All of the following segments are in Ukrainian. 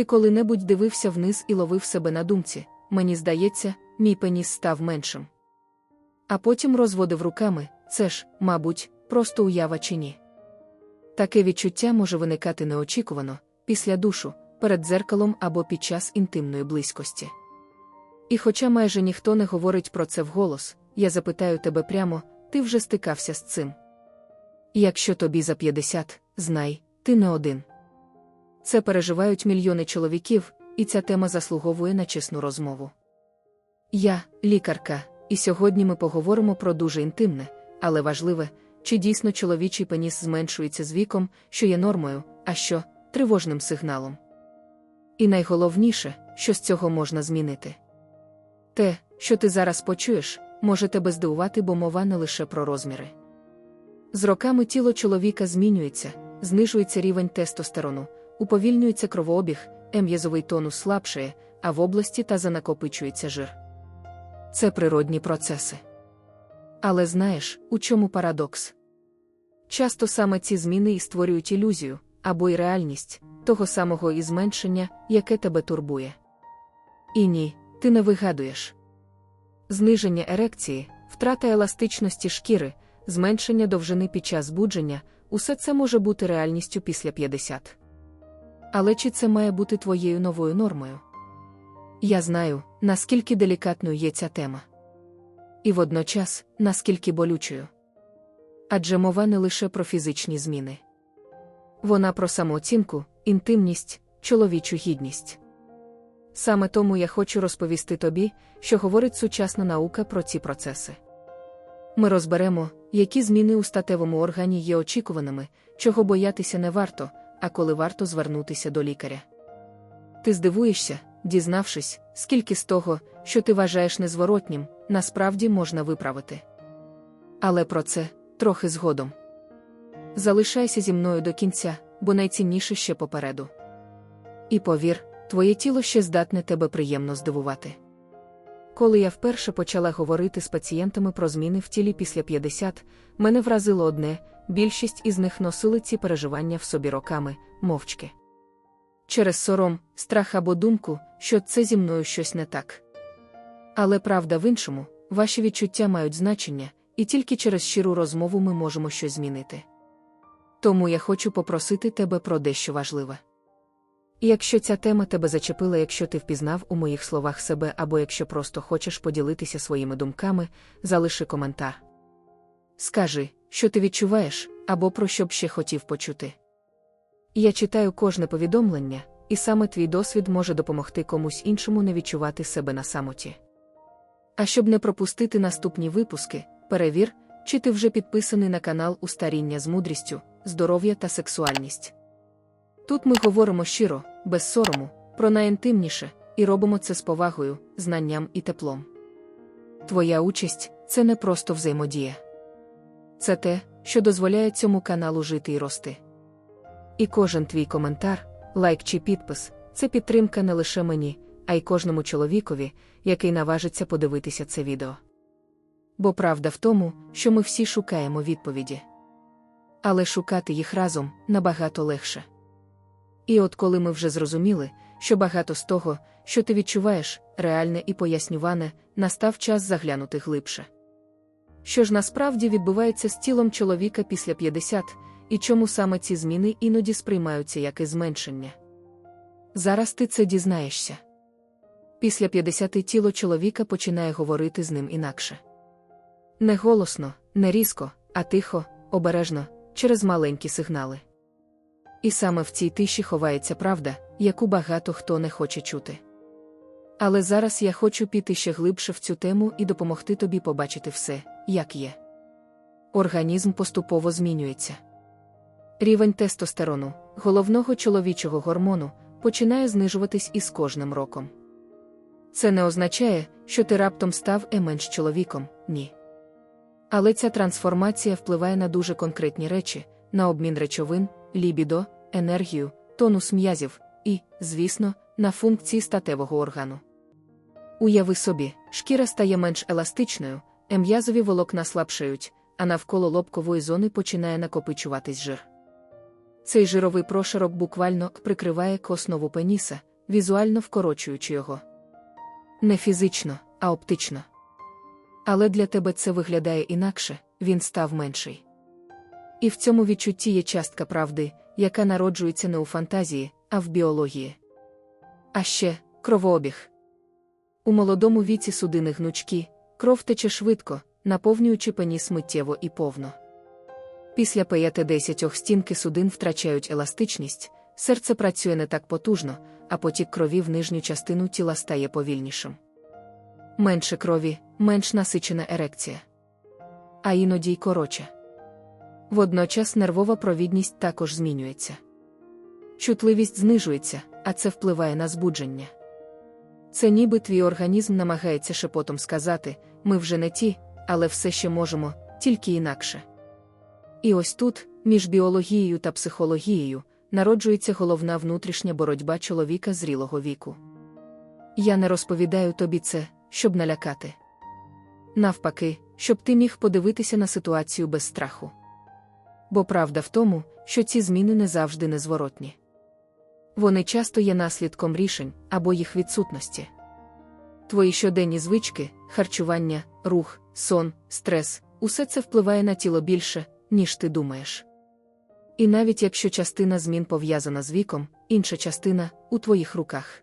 Ти коли-небудь дивився вниз і ловив себе на думці, мені здається, мій пеніс став меншим. А потім розводив руками, це ж, мабуть, просто уява чи ні. Таке відчуття може виникати неочікувано, після душу, перед дзеркалом або під час інтимної близькості. І хоча майже ніхто не говорить про це вголос, я запитаю тебе прямо, ти вже стикався з цим. Якщо тобі за 50, знай, ти не один. Це переживають мільйони чоловіків, і ця тема заслуговує на чесну розмову. Я, лікарка, і сьогодні ми поговоримо про дуже інтимне, але важливе, чи дійсно чоловічий пеніс зменшується з віком, що є нормою, а що тривожним сигналом. І найголовніше, що з цього можна змінити. Те, що ти зараз почуєш, може тебе здивувати, бо мова не лише про розміри. З роками тіло чоловіка змінюється, знижується рівень тестостерону, уповільнюється кровообіг, ем'язовий тонус слабшає, а в області та занакопичується жир. Це природні процеси. Але знаєш, у чому парадокс? Часто саме ці зміни і створюють ілюзію або й реальність того самого і зменшення, яке тебе турбує. І ні, ти не вигадуєш. Зниження ерекції, втрата еластичності шкіри, зменшення довжини під час збудження усе це може бути реальністю після 50. Але чи це має бути твоєю новою нормою? Я знаю, наскільки делікатною є ця тема. І водночас, наскільки болючою. Адже мова не лише про фізичні зміни. Вона про самооцінку, інтимність, чоловічу гідність. Саме тому я хочу розповісти тобі, що говорить сучасна наука про ці процеси. Ми розберемо, які зміни у статевому органі є очікуваними, чого боятися не варто, а коли варто звернутися до лікаря. Ти здивуєшся, дізнавшись, скільки з того, що ти вважаєш незворотнім, насправді можна виправити. Але про це трохи згодом. Залишайся зі мною до кінця, бо найцінніше ще попереду. І повір, твоє тіло ще здатне тебе приємно здивувати. Коли я вперше почала говорити з пацієнтами про зміни в тілі після 50, мене вразило одне більшість із них носили ці переживання в собі роками, мовчки. Через сором, страх або думку, що це зі мною щось не так. Але правда в іншому, ваші відчуття мають значення, і тільки через щиру розмову ми можемо щось змінити. Тому я хочу попросити тебе про дещо важливе. І якщо ця тема тебе зачепила, якщо ти впізнав у моїх словах себе, або якщо просто хочеш поділитися своїми думками, залиши коментар. Скажи, що ти відчуваєш, або про що б ще хотів почути. Я читаю кожне повідомлення, і саме твій досвід може допомогти комусь іншому не відчувати себе на самоті. А щоб не пропустити наступні випуски, перевір, чи ти вже підписаний на канал Устаріння з мудрістю, здоров'я та сексуальність. Тут ми говоримо щиро, без сорому, про найінтимніше, і робимо це з повагою, знанням і теплом. Твоя участь це не просто взаємодія. Це те, що дозволяє цьому каналу жити і рости. І кожен твій коментар, лайк чи підпис це підтримка не лише мені, а й кожному чоловікові, який наважиться подивитися це відео. Бо правда в тому, що ми всі шукаємо відповіді. Але шукати їх разом набагато легше. І от коли ми вже зрозуміли, що багато з того, що ти відчуваєш, реальне і пояснюване, настав час заглянути глибше. Що ж насправді відбувається з тілом чоловіка після 50, і чому саме ці зміни іноді сприймаються як і зменшення? Зараз ти це дізнаєшся. Після 50 тіло чоловіка починає говорити з ним інакше. Не голосно, не різко, а тихо, обережно, через маленькі сигнали. І саме в цій тиші ховається правда, яку багато хто не хоче чути. Але зараз я хочу піти ще глибше в цю тему і допомогти тобі побачити все, як є. Організм поступово змінюється. Рівень тестостерону, головного чоловічого гормону, починає знижуватись із кожним роком. Це не означає, що ти раптом став менш чоловіком, ні. Але ця трансформація впливає на дуже конкретні речі, на обмін речовин, лібідо, енергію, тонус м'язів і, звісно, на функції статевого органу. Уяви собі, шкіра стає менш еластичною, м'язові волокна слабшають, а навколо лобкової зони починає накопичуватись жир. Цей жировий прошарок буквально прикриває коснову пеніса, візуально вкорочуючи його. Не фізично, а оптично. Але для тебе це виглядає інакше, він став менший. І в цьому відчутті є частка правди, яка народжується не у фантазії, а в біології. А ще кровообіг. У молодому віці судини гнучкі, кров тече швидко, наповнюючи пеніс миттєво і повно. Після 5-10 стінки судин втрачають еластичність, серце працює не так потужно, а потік крові в нижню частину тіла стає повільнішим. Менше крові, менш насичена ерекція. А іноді й коротше. Водночас нервова провідність також змінюється. Чутливість знижується, а це впливає на збудження. Це ніби твій організм намагається шепотом сказати: ми вже не ті, але все ще можемо, тільки інакше. І ось тут, між біологією та психологією, народжується головна внутрішня боротьба чоловіка зрілого віку. Я не розповідаю тобі це, щоб налякати. Навпаки, щоб ти міг подивитися на ситуацію без страху. Бо правда в тому, що ці зміни не завжди незворотні. Вони часто є наслідком рішень або їх відсутності. Твої щоденні звички, харчування, рух, сон, стрес усе це впливає на тіло більше, ніж ти думаєш. І навіть якщо частина змін пов'язана з віком, інша частина у твоїх руках.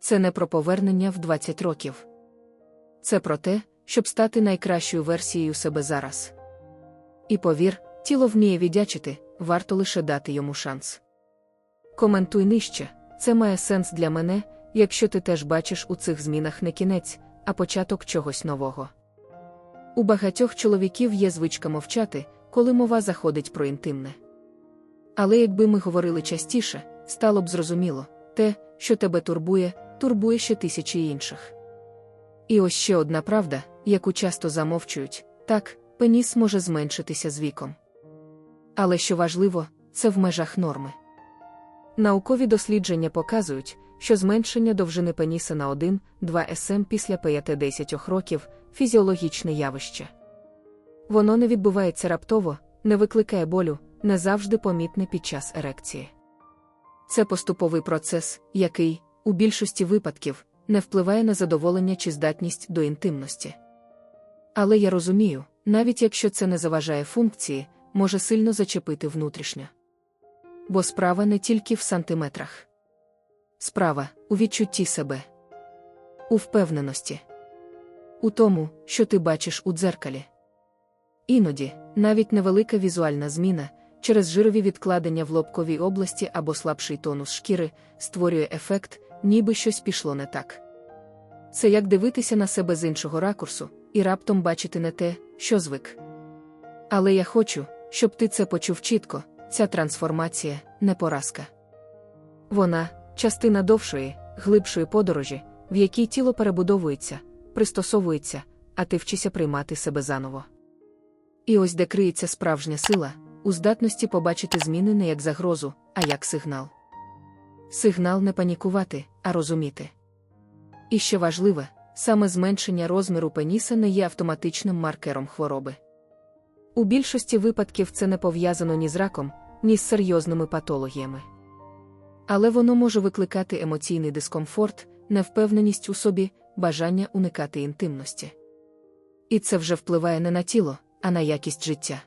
Це не про повернення в 20 років. Це про те, щоб стати найкращою версією себе зараз. І повір, тіло вміє віддячити, варто лише дати йому шанс. Коментуй нижче, це має сенс для мене, якщо ти теж бачиш у цих змінах не кінець, а початок чогось нового. У багатьох чоловіків є звичка мовчати, коли мова заходить про інтимне. Але якби ми говорили частіше, стало б зрозуміло, те, що тебе турбує, турбує ще тисячі інших. І ось ще одна правда, яку часто замовчують так, пеніс може зменшитися з віком. Але що важливо, це в межах норми. Наукові дослідження показують, що зменшення довжини пеніса на 1-2 см після 5-10 років фізіологічне явище. Воно не відбувається раптово, не викликає болю, не завжди помітне під час ерекції. Це поступовий процес, який, у більшості випадків, не впливає на задоволення чи здатність до інтимності. Але я розумію, навіть якщо це не заважає функції, може сильно зачепити внутрішньо. Бо справа не тільки в сантиметрах. Справа у відчутті себе, у впевненості, у тому, що ти бачиш у дзеркалі. Іноді, навіть невелика візуальна зміна через жирові відкладення в лобковій області або слабший тонус шкіри створює ефект, ніби щось пішло не так. Це як дивитися на себе з іншого ракурсу і раптом бачити не те, що звик. Але я хочу, щоб ти це почув чітко, ця трансформація не поразка. Вона частина довшої, глибшої подорожі, в якій тіло перебудовується, пристосовується, а ти вчися приймати себе заново. І ось де криється справжня сила, у здатності побачити зміни не як загрозу, а як сигнал. Сигнал не панікувати, а розуміти. І що важливе, саме зменшення розміру пеніса не є автоматичним маркером хвороби. У більшості випадків це не пов'язано ні з раком, ні з серйозними патологіями. Але воно може викликати емоційний дискомфорт, невпевненість у собі, бажання уникати інтимності. І це вже впливає не на тіло, а на якість життя.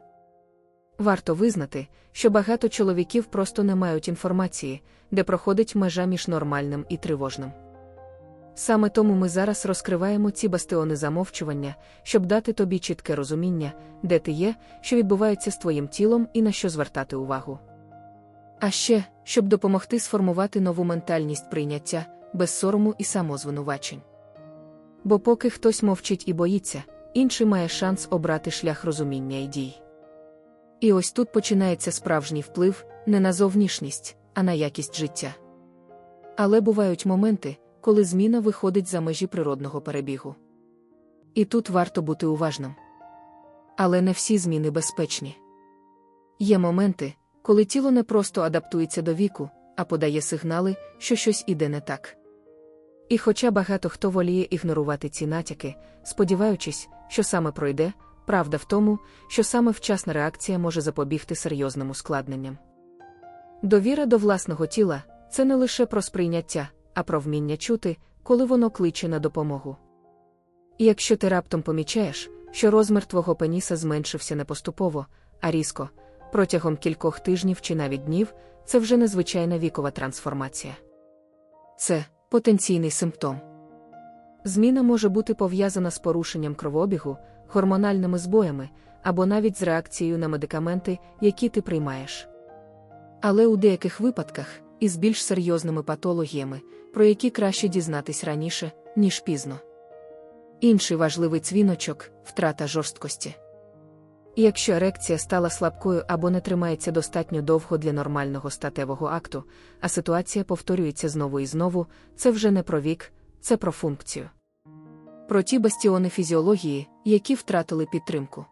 Варто визнати, що багато чоловіків просто не мають інформації, де проходить межа між нормальним і тривожним. Саме тому ми зараз розкриваємо ці бастіони замовчування, щоб дати тобі чітке розуміння, де ти є, що відбувається з твоїм тілом і на що звертати увагу. А ще, щоб допомогти сформувати нову ментальність прийняття, без сорому і самозвинувачень. Бо поки хтось мовчить і боїться, інший має шанс обрати шлях розуміння і дій. І ось тут починається справжній вплив не на зовнішність, а на якість життя. Але бувають моменти, коли зміна виходить за межі природного перебігу. І тут варто бути уважним. Але не всі зміни безпечні. Є моменти, коли тіло не просто адаптується до віку, а подає сигнали, що щось іде не так. І хоча багато хто воліє ігнорувати ці натяки, сподіваючись, що саме пройде, правда в тому, що саме вчасна реакція може запобігти серйозним ускладненням. Довіра до власного тіла це не лише про сприйняття, а про вміння чути, коли воно кличе на допомогу. І якщо ти раптом помічаєш, що розмір твого пеніса зменшився не поступово, а різко, протягом кількох тижнів чи навіть днів, це вже незвичайна вікова трансформація. Це потенційний симптом. Зміна може бути пов'язана з порушенням кровообігу, гормональними збоями або навіть з реакцією на медикаменти, які ти приймаєш. Але у деяких випадках, із більш серйозними патологіями, про які краще дізнатись раніше, ніж пізно. Інший важливий цвіночок втрата жорсткості. Якщо ерекція стала слабкою або не тримається достатньо довго для нормального статевого акту, а ситуація повторюється знову і знову, це вже не про вік, це про функцію. Про ті бастіони фізіології, які втратили підтримку.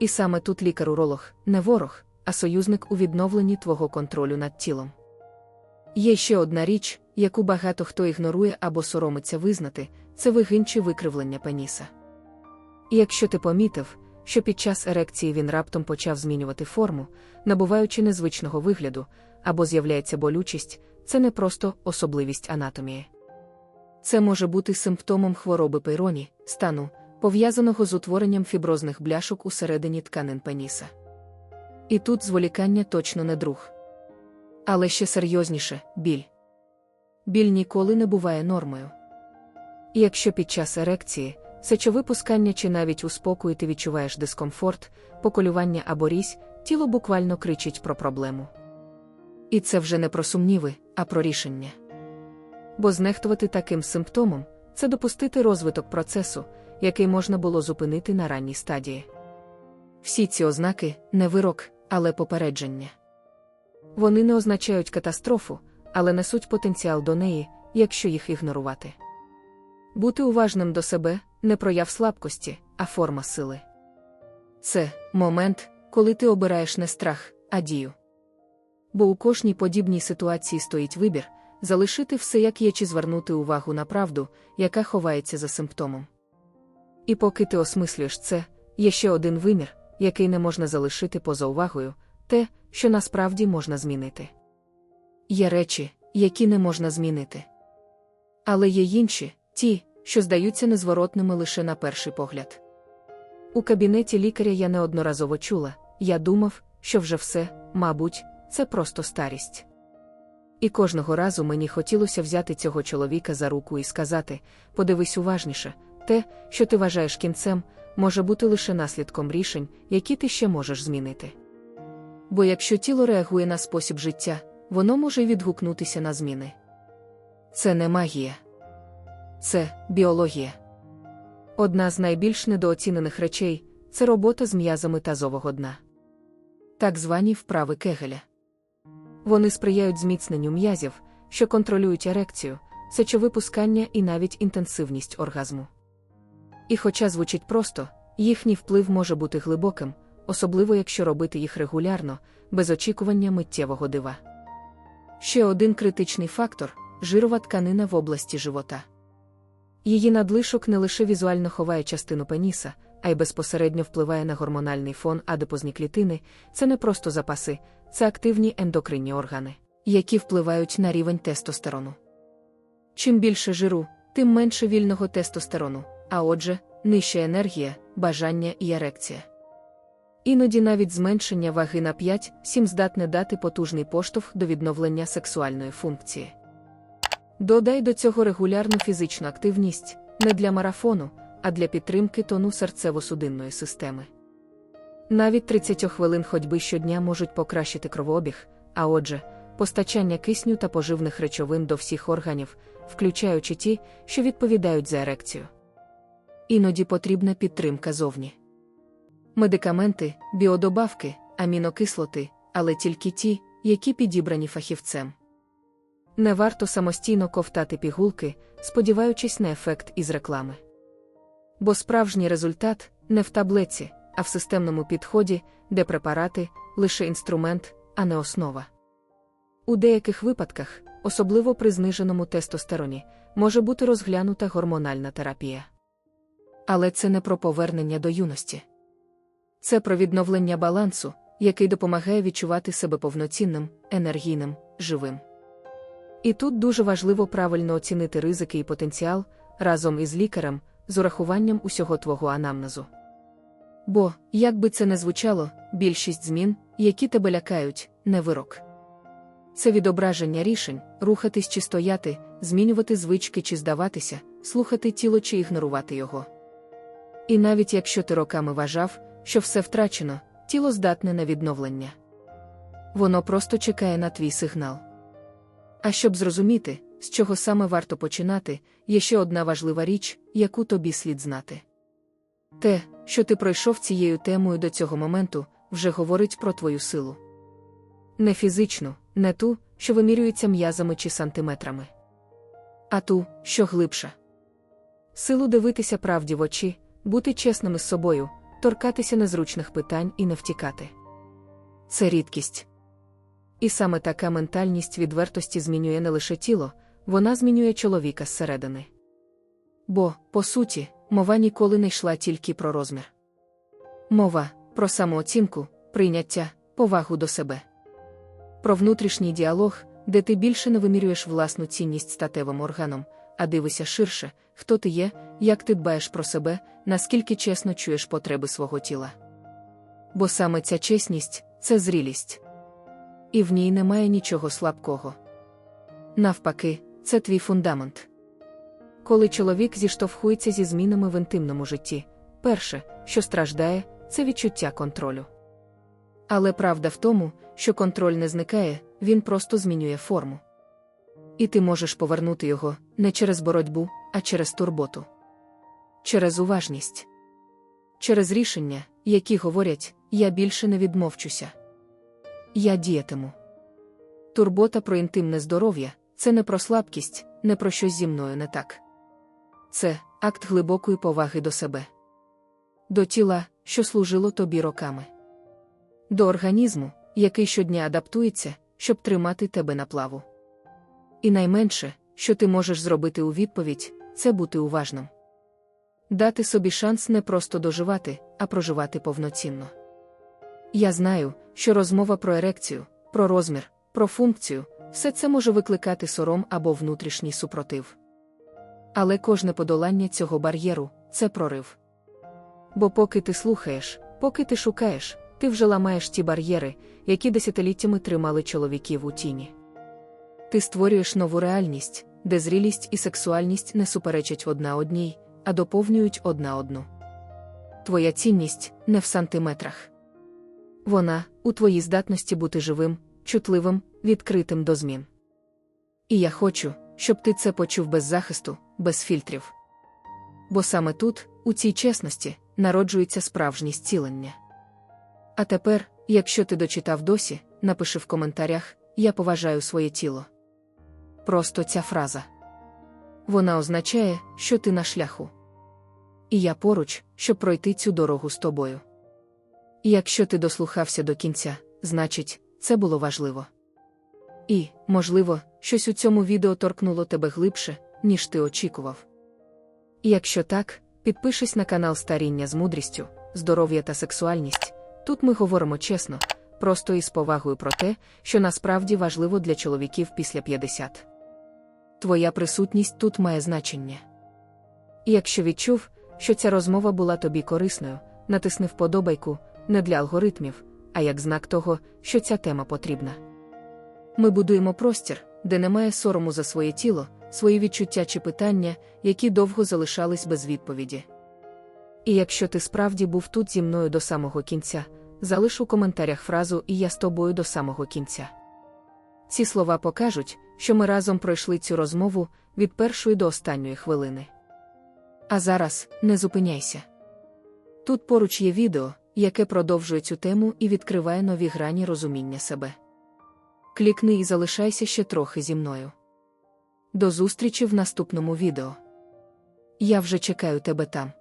І саме тут лікар-уролог не ворог, а союзник у відновленні твого контролю над тілом. Є ще одна річ, яку багато хто ігнорує або соромиться визнати, це вигин чи викривлення пеніса. І якщо ти помітив, що під час ерекції він раптом почав змінювати форму, набуваючи незвичного вигляду, або з'являється болючість, це не просто особливість анатомії. Це може бути симптомом хвороби пейроні, стану, пов'язаного з утворенням фіброзних бляшок усередині тканин пеніса. І тут зволікання точно не друг. Але ще серйозніше біль. Біль ніколи не буває нормою. І якщо під час ерекції, сечовипускання чи навіть у спокої ти відчуваєш дискомфорт, поколювання або різь, тіло буквально кричить про проблему. І це вже не про сумніви, а про рішення. Бо знехтувати таким симптомом це допустити розвиток процесу, який можна було зупинити на ранній стадії. Всі ці ознаки не вирок, але попередження. Вони не означають катастрофу, але несуть потенціал до неї, якщо їх ігнорувати. Бути уважним до себе не прояв слабкості, а форма сили. Це момент, коли ти обираєш не страх, а дію. Бо у кожній подібній ситуації стоїть вибір залишити все як є, чи звернути увагу на правду, яка ховається за симптомом. І поки ти осмислюєш це, є ще один вимір, який не можна залишити поза увагою, те, що насправді можна змінити. Є речі, які не можна змінити. Але є інші, ті, що здаються незворотними лише на перший погляд. У кабінеті лікаря я неодноразово чула, я думав, що вже все, мабуть, це просто старість. І кожного разу мені хотілося взяти цього чоловіка за руку і сказати: подивись уважніше, те, що ти вважаєш кінцем, може бути лише наслідком рішень, які ти ще можеш змінити. Бо якщо тіло реагує на спосіб життя, воно може відгукнутися на зміни. Це не магія, це біологія. Одна з найбільш недооцінених речей це робота з м'язами тазового дна. Так звані вправи кегеля. Вони сприяють зміцненню м'язів, що контролюють ерекцію, сечовипускання і навіть інтенсивність оргазму. І хоча звучить просто, їхній вплив може бути глибоким, особливо якщо робити їх регулярно, без очікування миттєвого дива. Ще один критичний фактор жирова тканина в області живота. Її надлишок не лише візуально ховає частину пеніса, а й безпосередньо впливає на гормональний фон адипозні клітини, це не просто запаси, це активні ендокринні органи, які впливають на рівень тестостерону. Чим більше жиру, тим менше вільного тестостерону, а отже, нижча енергія, бажання і ерекція. Іноді навіть зменшення ваги на 5-7 здатне дати потужний поштовх до відновлення сексуальної функції. Додай до цього регулярну фізичну активність не для марафону, а для підтримки тону серцево-судинної системи. Навіть 30 хвилин ходьби щодня можуть покращити кровообіг, а отже, постачання кисню та поживних речовин до всіх органів, включаючи ті, що відповідають за ерекцію. Іноді потрібна підтримка зовні. Медикаменти, біодобавки, амінокислоти, але тільки ті, які підібрані фахівцем. Не варто самостійно ковтати пігулки, сподіваючись на ефект із реклами. Бо справжній результат не в таблеці, а в системному підході, де препарати лише інструмент, а не основа. У деяких випадках, особливо при зниженому тестостероні, може бути розглянута гормональна терапія. Але це не про повернення до юності. Це про відновлення балансу, який допомагає відчувати себе повноцінним, енергійним, живим. І тут дуже важливо правильно оцінити ризики і потенціал разом із лікарем з урахуванням усього твого анамнезу. Бо, як би це не звучало, більшість змін, які тебе лякають, не вирок. Це відображення рішень, рухатись чи стояти, змінювати звички чи здаватися, слухати тіло чи ігнорувати його. І навіть якщо ти роками вважав, що все втрачено, тіло здатне на відновлення. Воно просто чекає на твій сигнал. А щоб зрозуміти, з чого саме варто починати, є ще одна важлива річ, яку тобі слід знати. Те, що ти пройшов цією темою до цього моменту, вже говорить про твою силу. Не фізичну, не ту, що вимірюється м'язами чи сантиметрами, а ту, що глибша. Силу дивитися правді в очі, бути чесними з собою, торкатися незручних питань і не втікати. Це рідкість. І саме така ментальність відвертості змінює не лише тіло, вона змінює чоловіка зсередини. Бо, по суті, мова ніколи не йшла тільки про розмір. Мова про самооцінку, прийняття, повагу до себе. Про внутрішній діалог, де ти більше не вимірюєш власну цінність статевим органом, а дивишся ширше, хто ти є, як ти дбаєш про себе, наскільки чесно чуєш потреби свого тіла. Бо саме ця чесність це зрілість. І в ній немає нічого слабкого. Навпаки, це твій фундамент. Коли чоловік зіштовхується зі змінами в інтимному житті, перше, що страждає, це відчуття контролю. Але правда в тому, що контроль не зникає, він просто змінює форму. І ти можеш повернути його не через боротьбу, а через турботу, через уважність, через рішення, які говорять, я більше не відмовчуся. Я діятиму. Турбота про інтимне здоров'я це не про слабкість, не про щось зі мною не так. Це акт глибокої поваги до себе, до тіла, що служило тобі роками, до організму, який щодня адаптується, щоб тримати тебе на плаву. І найменше, що ти можеш зробити у відповідь, це бути уважним. Дати собі шанс не просто доживати, а проживати повноцінно. Я знаю, що розмова про ерекцію, про розмір, про функцію, все це може викликати сором або внутрішній супротив. Але кожне подолання цього бар'єру це прорив. Бо поки ти слухаєш, поки ти шукаєш, ти вже ламаєш ті бар'єри, які десятиліттями тримали чоловіків у тіні. Ти створюєш нову реальність, де зрілість і сексуальність не суперечать одна одній, а доповнюють одна одну. Твоя цінність не в сантиметрах. Вона у твоїй здатності бути живим, чутливим, відкритим до змін. І я хочу, щоб ти це почув без захисту, без фільтрів. Бо саме тут, у цій чесності, народжується справжнє зцілення. А тепер, якщо ти дочитав досі, напиши в коментарях Я поважаю своє тіло. Просто ця фраза. Вона означає, що ти на шляху. І я поруч, щоб пройти цю дорогу з тобою. І якщо ти дослухався до кінця, значить, це було важливо. І, можливо, щось у цьому відео торкнуло тебе глибше, ніж ти очікував. І якщо так, підпишись на канал Старіння з мудрістю, здоров'я та сексуальність. Тут ми говоримо чесно, просто і з повагою про те, що насправді важливо для чоловіків після 50. Твоя присутність тут має значення. І якщо відчув, що ця розмова була тобі корисною, натисни вподобайку не для алгоритмів, а як знак того, що ця тема потрібна. Ми будуємо простір, де немає сорому за своє тіло, свої відчуття чи питання, які довго залишались без відповіді. І якщо ти справді був тут зі мною до самого кінця, залиш у коментарях фразу І я з тобою до самого кінця. Ці слова покажуть, що ми разом пройшли цю розмову від першої до останньої хвилини. А зараз не зупиняйся. Тут поруч є відео, яке продовжує цю тему і відкриває нові грані розуміння себе. Клікни і залишайся ще трохи зі мною. До зустрічі в наступному відео. Я вже чекаю тебе там.